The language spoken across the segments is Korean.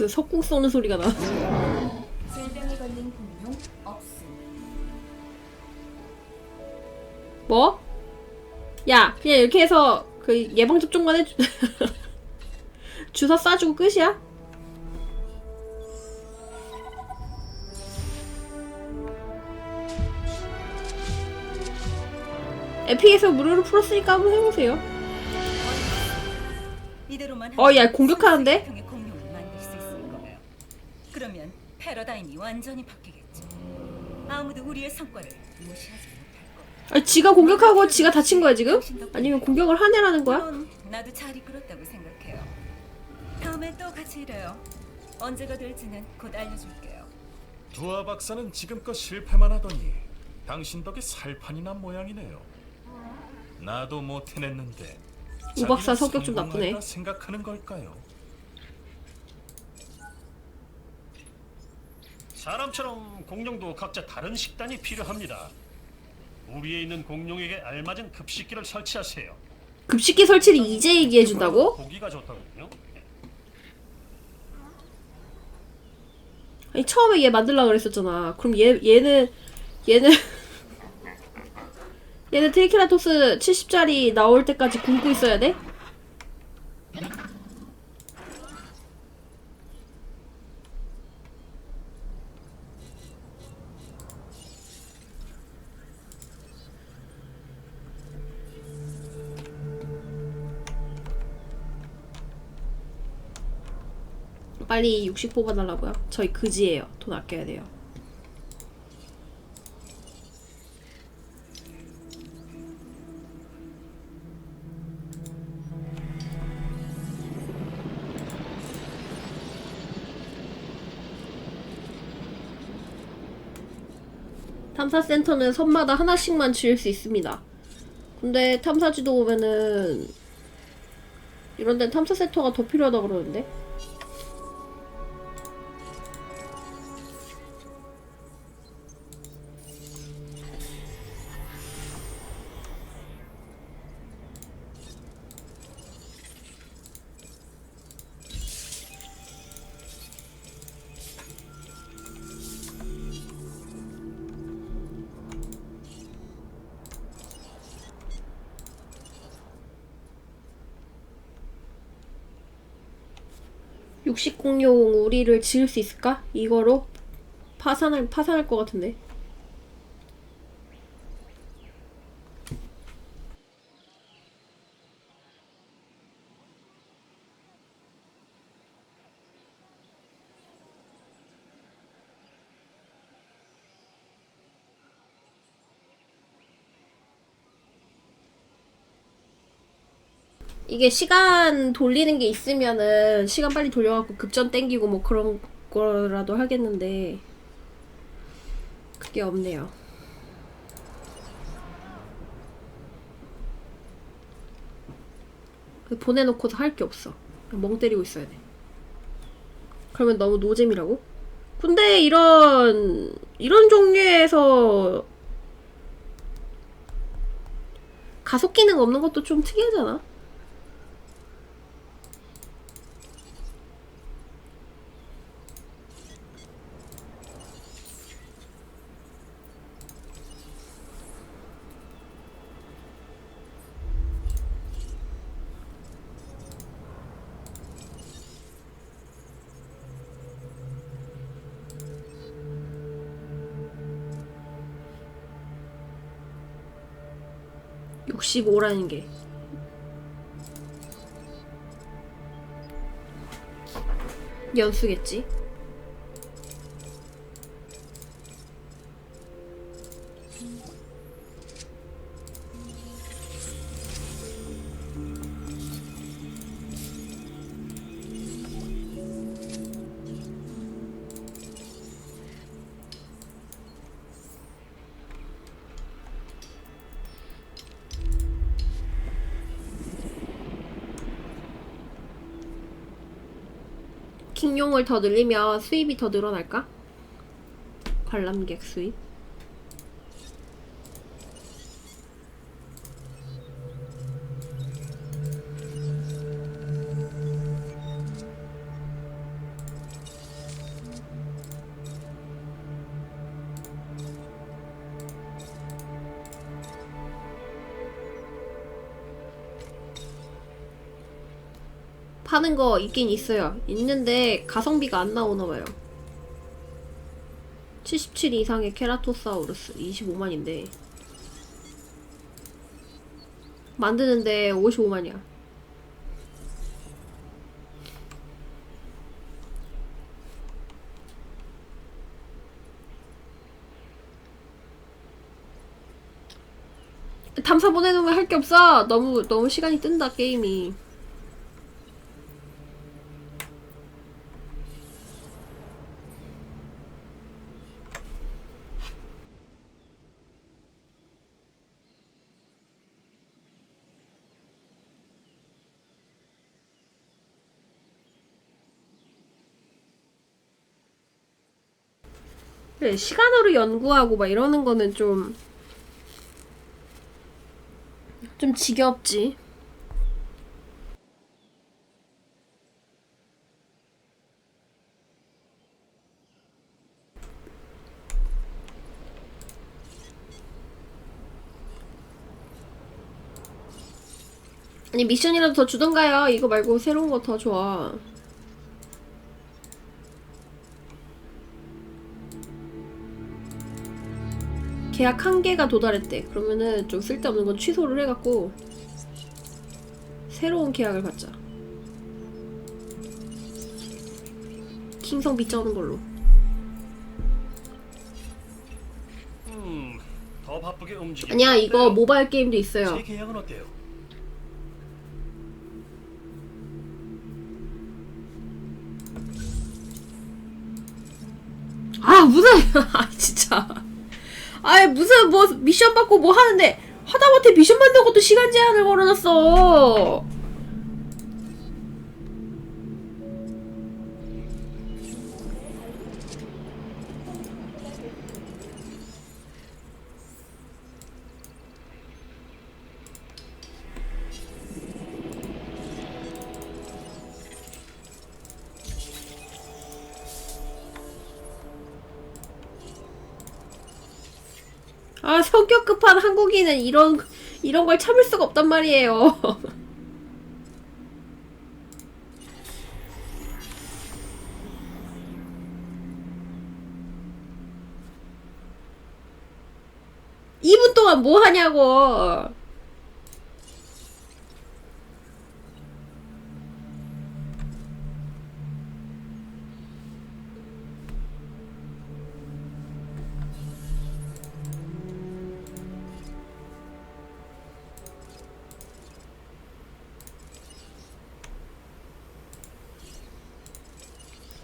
무슨 석궁 쏘는 소리가 나. 질병에 걸린 공룡 없음. 뭐? 야, 그냥 이렇게 해서 그 예방 접종만 해주. 주사 쏴주고 끝이야? 에픽에서 무료로 풀었으니까 한번 해보세요. 이대로만 어, 야, 공격하는데? 수십형의 공룡을 만들 수 있을 거예요. 그러면 패러다임이 완전히 바뀌겠죠. 아무도 우리의 성과를 무시하지 못할. 아, 지가 공격하고 지가 다친 거야 지금? 아니면 공격을 한 애라는 거야? 물론 나도 잘 이끌었다고 생각해요. 다음에 또 같이 일해요. 언제가 될지는 곧 알려줄게요. 두아 박사는 지금껏 실패만 하더니 당신 덕에 살판이 난 모양이네요. 나도 못 해냈는데 우 박사 자기는 성격 좀 나쁘네. 성공할까 생각하는 걸까요? 사람처럼 공룡도 각자 다른 식단이 필요합니다. 우리에 있는 공룡에게 알맞은 급식기를 설치하세요. 급식기 설치를 이제 얘기해 준다고? 고기가 좋더군요. 아니 처음에 얘 만들라 그랬었잖아. 그럼 얘 얘는 얘는 얘는 트리케라토스 70짜리 나올 때까지 굶고 있어야 돼? 빨리 60 뽑아달라고요? 저희 그지예요. 돈 아껴야 돼요. 탐사센터는 섬마다 하나씩만 지을 수 있습니다. 근데 탐사지도 보면은 이런 데는 탐사센터가 더 필요하다 그러는데? 육식공룡 우리를 지을 수 있을까? 이거로 파산할 파산할 것 같은데. 이게 시간 돌리는 게 있으면은 시간 빨리 돌려갖고 급전 땡기고 뭐 그런 거라도 하겠는데 그게 없네요. 보내놓고서 할게 없어. 멍 때리고 있어야 돼. 그러면 너무 노잼이라고? 근데 이런 이런 종류에서 가속 기능 없는 것도 좀 특이하잖아. (65라는) 게. 연수겠지 더 늘리면 수입이 더 늘어날까? 관람객 수입 파는 거 있긴 있어요. 있는데 가성비가 안 나오나 봐요. 77 이상의 케라토사우루스 25만인데 만드는데 55만이야. 탐사 보내놓으면 할 게 없어. 너무 너무 시간이 뜬다 게임이. 그래 시간으로 연구하고 막 이러는 거는 좀 좀 지겹지. 아니 미션이라도 더 주던가요. 이거 말고 새로운 거 더 좋아. 계약 한 개가 도달했대. 그러면은 좀 쓸데없는 건 취소를 해갖고 새로운 계약을 받자. 킹성 빚자는 걸로. 음, 더 바쁘게 움직여. 아니야 이거 모바일 게임도 있어요. 제 계약은 어때요? 아 무슨 아 진짜. 아 무슨 뭐 미션 받고 뭐 하는데 하다못해 미션 받는 것도 시간 제한을 걸어놨어. 성격 급한 한국인은 이런 이런 걸 참을 수가 없단 말이에요. 이분 동안 뭐 하냐고.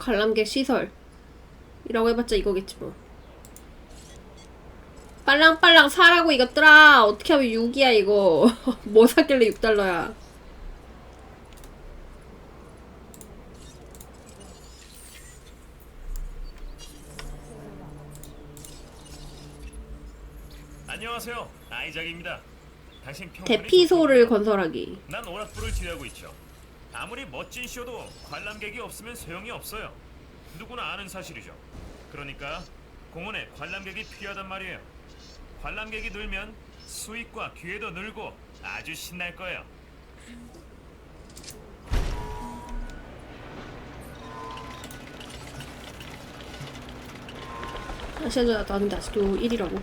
관람객 시설. 이라고 해봤자 이거겠지 뭐. 빨랑빨랑 사라고 이것들아. 어떻게 하면 6이야 이거. 뭐 샀길래 6달러야. 안녕하세요. 아이작입니다. 당신 평판이 대피소를 좋군요. 건설하기. 난 오락부를 지휘하고 있죠. 아무리 멋진 쇼도 관람객이 없으면 소용이 없어요. 누구나 아는 사실이죠. 그러니까 공원에 관람객이 필요하단 말이에요. 관람객이 늘면 수익과 기회도 늘고 아주 신날 거예요. 나는데 아직도 1이라고.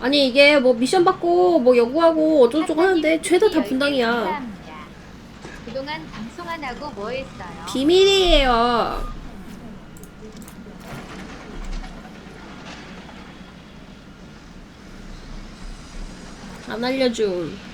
아니 이게 뭐 미션 받고 뭐 연구하고 어쩌고저쩌고 하는데 죄다 다 분당이야. 그동안 방송 안 하고 뭐 했어요? 비밀이에요. 안 알려줌.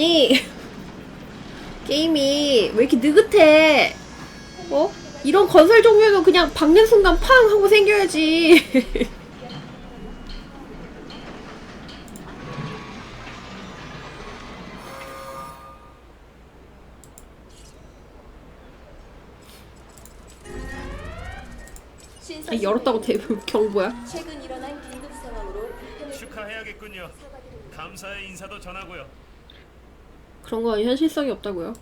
아니 게임이 왜 이렇게 느긋해? 어? 이런 건설 종류는 그냥 박는 순간 팡 하고 생겨야지. 아, 열었다고 대부분 경보야? 최근 일어난 긴급 상황으로 축하해야겠군요. 감사의 인사도 전하고요. 그런 건 현실성이 없다고요.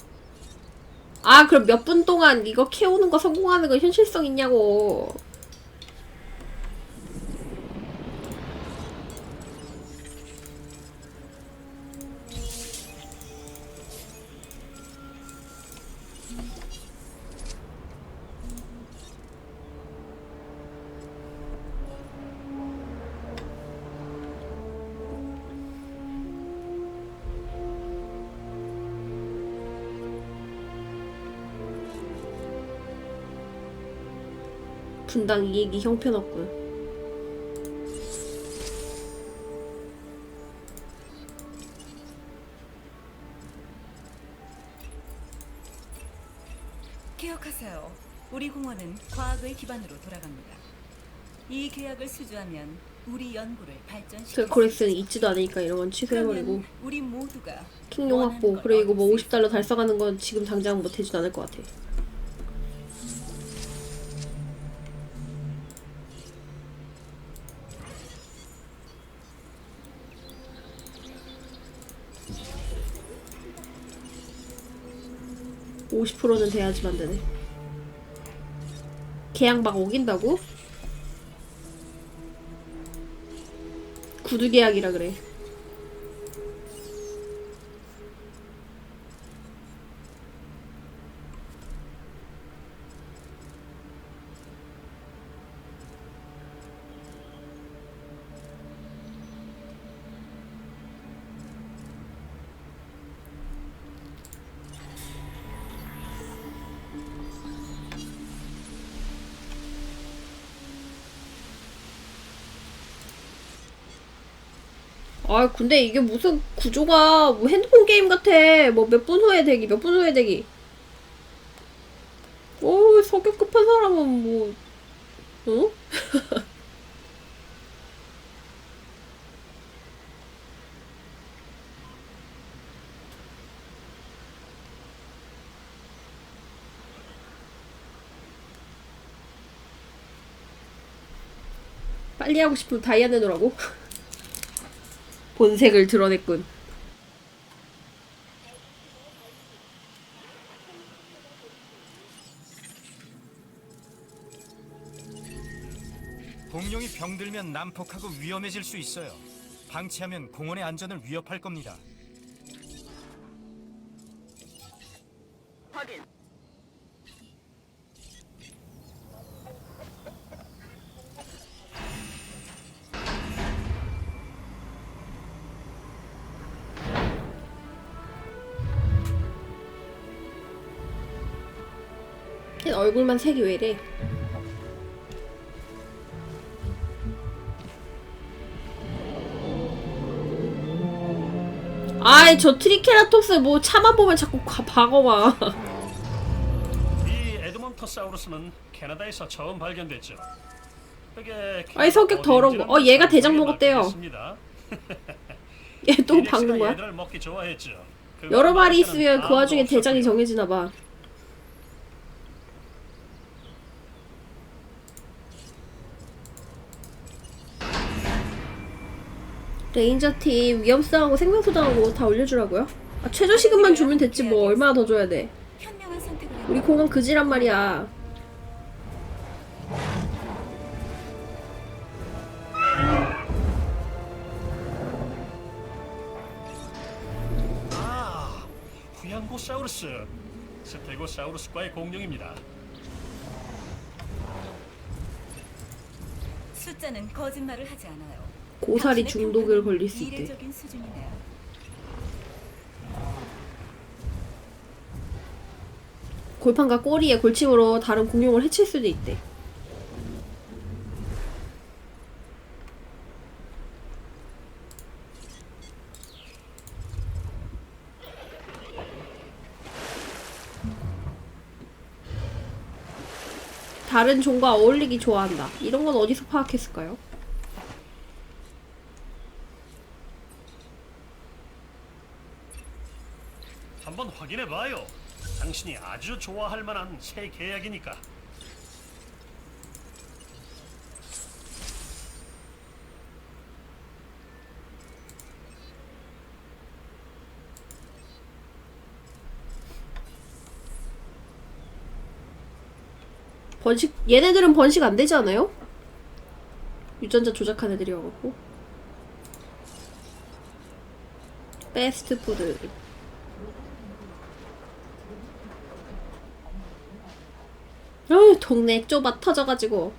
아, 그럼 몇 분 동안 이거 캐오는 거 성공하는 건 현실성 있냐고. 분당 이익이 형편없군. 기억하세요. 우리 공원은 과학의 기반으로 돌아갑니다. 이 계약을 수주하면 우리 연구를 발전시킬 수 스코렉스는 있지도 않으니까 이런 건 취소해버리고. 우리 모두가 킹용 확보 걸 그리고 뭐 얻을 수 50달러 달성하는 건 지금 당장 뭐 되지도 않을 것 같아. (50%는) 돼야지만 되네 계약 막 어긴다고? 구두 계약이라 그래 아 근데 이게 무슨 구조가 뭐 핸드폰 게임 같아 뭐 몇 분 후에 되기 몇 분 후에 되기 오 성격 급한 사람은 뭐 어? 빨리 하고 싶으면 다이아 내놓으라고? 본색을 드러냈군. 공룡이 병들면 난폭하고 위험해질 수 있어요. 방치하면 공원의 안전을 위협할 겁니다. 얼굴만 색이 왜래? 아이 저 트리케라톱스 뭐 차만 보면 자꾸 가, 박어봐 이 에드몬토사우루스는 캐나다에서 처음 발견됐죠. 그게 아이, 성격 더러운 거. 어, 얘가 대장 먹었대요. 얘 또 박는 거야? 좋아했죠. 여러 마리 있으면 그 와중에. 대장이 정해지나 봐. 레인저 팀 위험성하고 생명소장하고 다 올려주라고요? 아, 최저시급만 주면 됐지 뭐 얼마나 더 줘야 돼? 현명한 선택을 우리. 공원 그지란 말이야. 아, 후양고사우루스. 스테고사우루스과의 공룡입니다. 숫자는 거짓말을 하지 않아요. 고사리 중독을 걸릴 수 있대. 골판과 꼬리에 골침으로 다른 공룡을 해칠 수도 있대. 다른 종과 어울리기 좋아한다. 이런 건 어디서 파악했을까요? 확인해봐요. 당신이 아주 좋아할 만한 새 계약이니까. 번식 얘네들은 번식 안 되지 않아요? 유전자 조작한 애들이어갖고 베스트 푸드 어휴 동네 좁아 터져가지고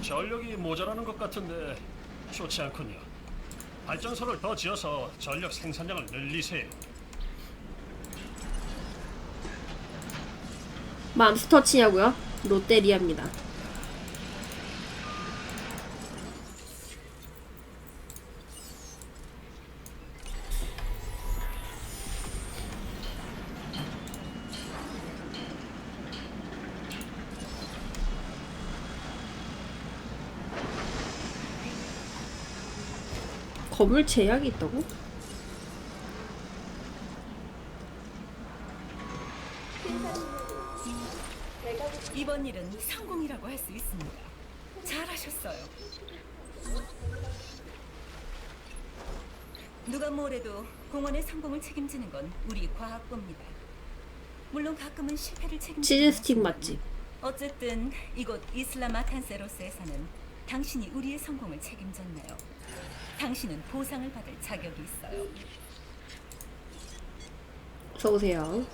전력이 모자라는 것 같은데 좋지 않군요. 발전소를 더 지어서 전력 생산량을 늘리세요. 맘스터치냐고요? 롯데리아입니다 건물 제약이 있다고? 있습니다. 잘하셨어요. 누가 뭐래도 공원의 성공을 책임지는 건 우리 과학부입니다. 물론 가끔은 실패를 책임지는 치즈 스틱 맛집 어쨌든 이곳 이슬라마 탄세로스에서는 당신이 우리의 성공을 책임졌네요. 당신은 보상을 받을 자격이 있어요. 어서 오세요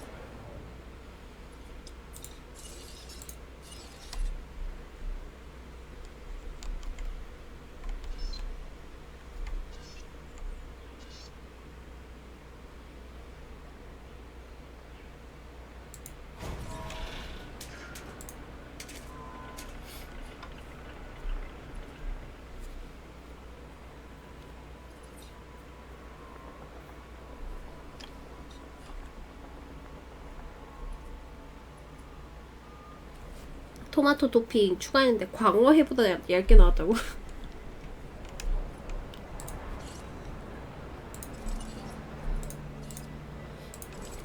토마토 토핑 추가했는데 광어회보다 얇- 얇게 나왔다고?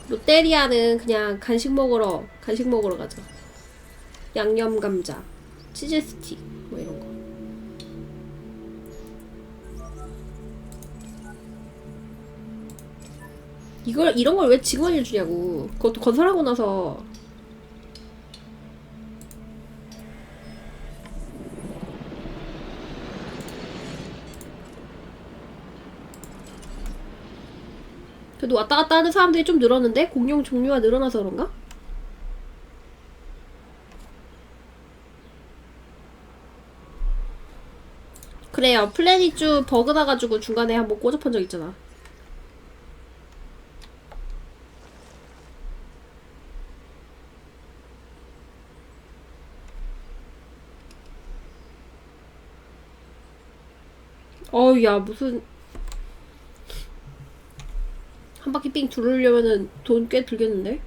롯데리아는 그냥 간식 먹으러 간식 먹으러 가자. 양념 감자, 치즈 스틱 뭐 이런 거. 이걸 이런 걸 왜 직원이 주냐고. 그것도 건설하고 나서 그래도 왔다 갔다 하는 사람들이 좀 늘었는데 공룡 종류가 늘어나서 그런가? 그래요. 플래닛 버그 나가지고 중간에 한 번 꼬집한 적 있잖아. 어우, 야, 무슨. 한 바퀴 삥 두르려면은 돈 꽤 들겠는데?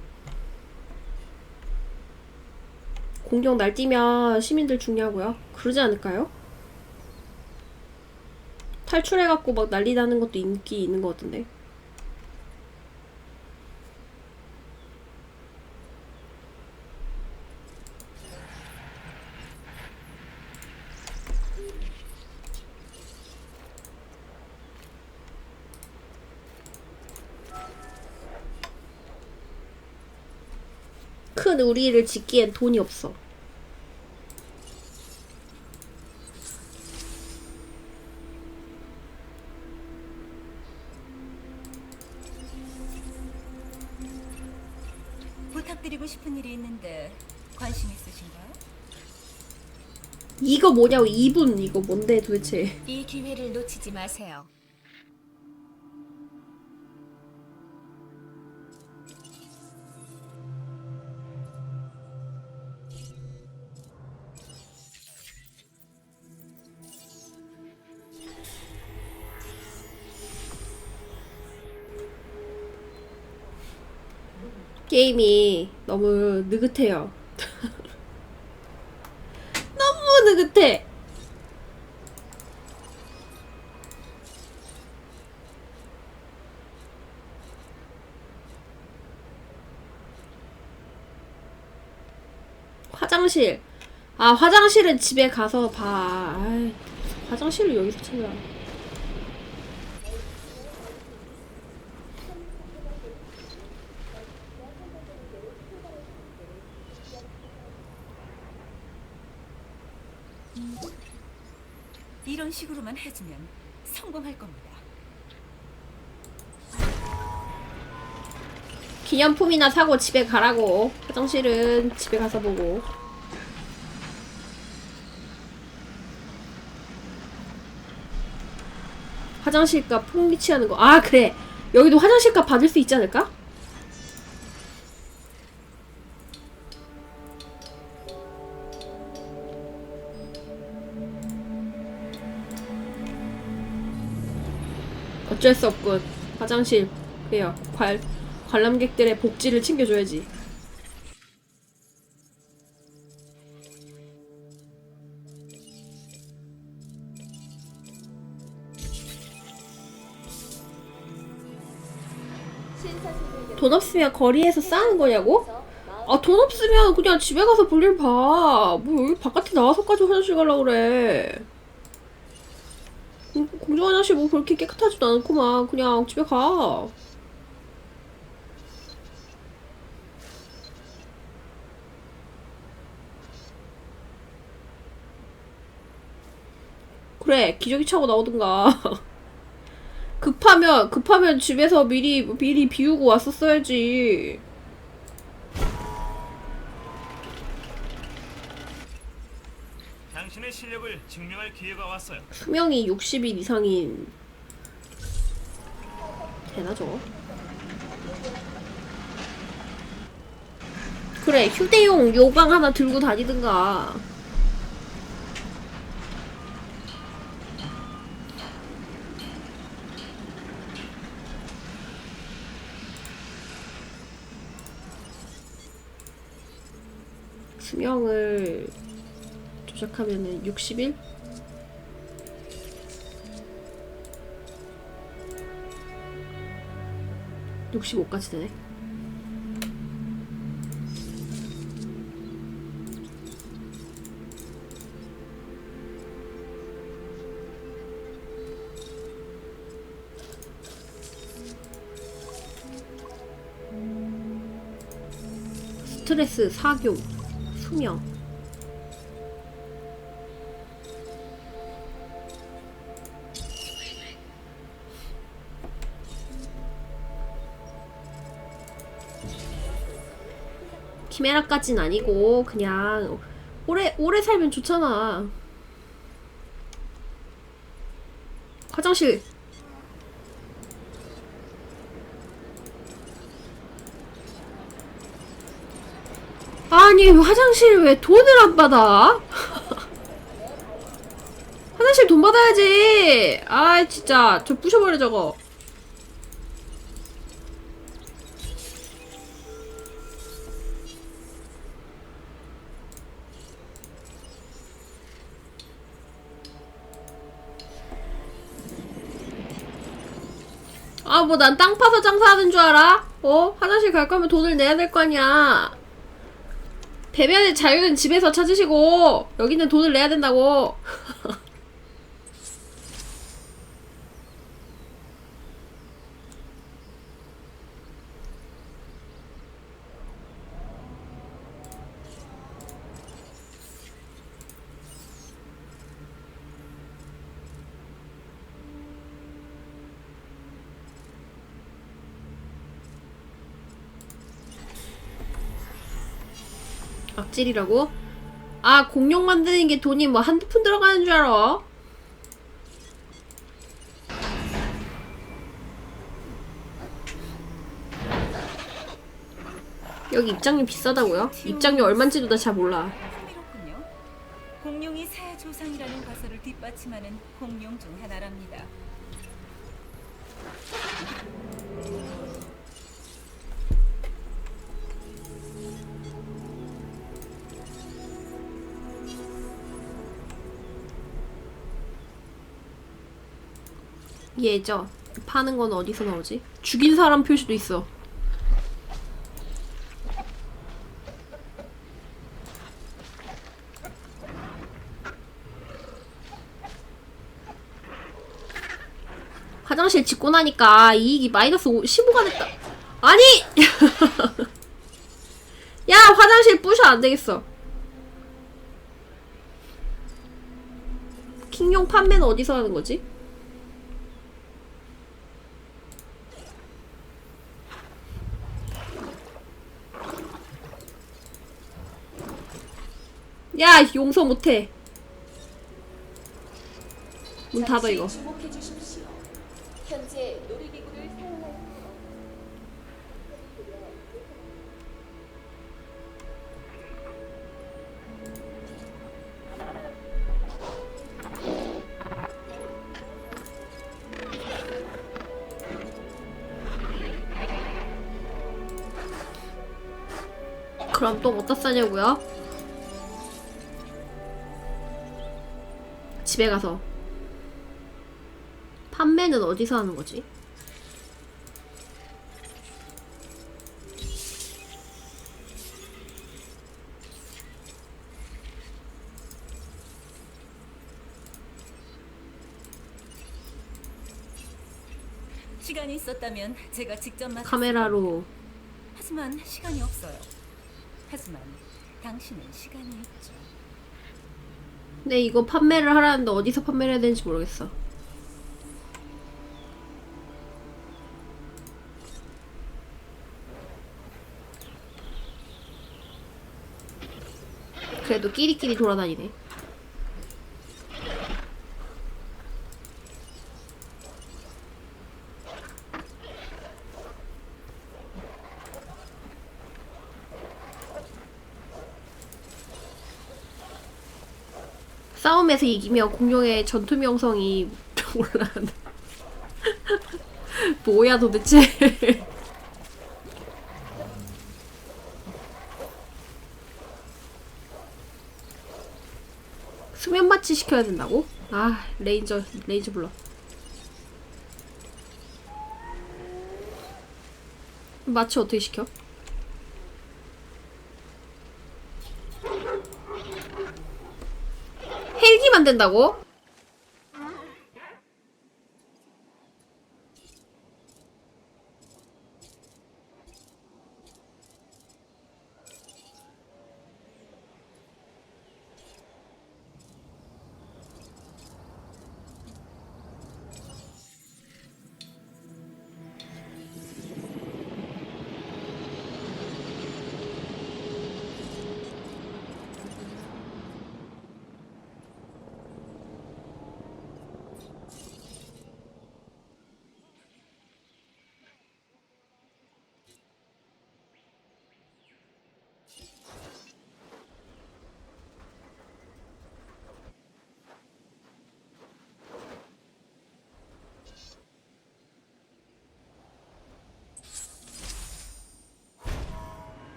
공룡 날뛰면 시민들 죽냐고요? 그러지 않을까요? 탈출해갖고 막 난리 나는 것도 인기 있는 것 같은데. 큰 우리를 짓기엔 돈이 없어. 부탁드리고 싶은 일이 있는데 관심 있으신가요? 이거 뭐냐고, 이분 이거 뭔데 도대체. 이 기회를 놓치지 마세요. 게임이 너무 느긋해요. 너무 느긋해. 화장실. 아, 화장실은 집에 가서 봐. 아이, 화장실을 여기서 찾아. 이런 식으로만 해주면 성공할 겁니다. 기념품이나 사고 집에 가라고. 화장실은 집에 가서 보고. 화장실값 풍미치하는 거. 아, 그래. 여기도 화장실값 받을 수 있지 않을까? 어쩔 수 없군. 화장실. 그래요. 관, 관람객들의 복지를 챙겨줘야지. 돈 없으면 거리에서 싸는 거냐고? 아, 돈 없으면 그냥 집에 가서 볼일 봐. 뭐 바깥에 나와서까지 화장실 가려고 그래. 음, 공중 화장실 뭐 그렇게 깨끗하지도 않구만. 그냥 집에 가. 그래, 기저귀 차고 나오든가. 급하면, 급하면 집에서 미리, 미리 비우고 왔었어야지. 당신의 실력을 증명할 기회가 왔어요. 수명이 60일 이상인 되나 저거? 그래 휴대용 요강 하나 들고 다니든가 수명을 조작하면은 60일? 65까지 되네. 스트레스, 사교, 수명. 키메라까진 아니고 그냥 오래 오래 살면 좋잖아. 화장실. 아니 화장실 왜 돈을 안 받아? 화장실 돈 받아야지. 아 진짜 저 부셔버려 저거. 아, 뭐, 난 땅 파서 장사하는 줄 알아? 어? 화장실 갈 거면 돈을 내야 될 거 아니야. 배변의 자유는 집에서 찾으시고, 여기는 돈을 내야 된다고. 악질이라고? 아, 공룡 만드는 게 돈이 뭐 한두 푼 들어가는 줄 알아? 여기 입장료 비싸다고요? 입장료 얼만지도 나 잘 몰라. 공룡이 새 조상이라는 가설을 뒷받침하는 공룡 중 하나랍니다. 얘죠. 파는 건 어디서 나오지? 죽인 사람 표시도 있어. 화장실 짓고 나니까 이익이 마이너스 5, 15가 됐다. 아니! 야, 화장실 부셔 안 되겠어. 킹용 판매는 어디서 하는 거지? 야, 용서 못해. 문 닫아, 이거. 그럼 또 어디다 싸냐고요? 집에 가서 판매는 어디서 하는 거지? 시간이 있었다면 제가 직접 맞 카메라로 하지만 시간이 없어요. 하지만 당신은 시간이 있죠. 근데 이거 판매를 하라는데 어디서 판매를 해야 되는지 모르겠어. 그래도 끼리끼리 돌아다니네. 싸움에서 이기면 공룡의 전투 명성이 올라가는. 뭐야 도대체? 수면 마취 시켜야 된다고? 아 레인저 레인저 불러. 마취 어떻게 시켜? 만든다고?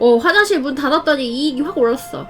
어 화장실 문 닫았더니 이익이 확 올랐어.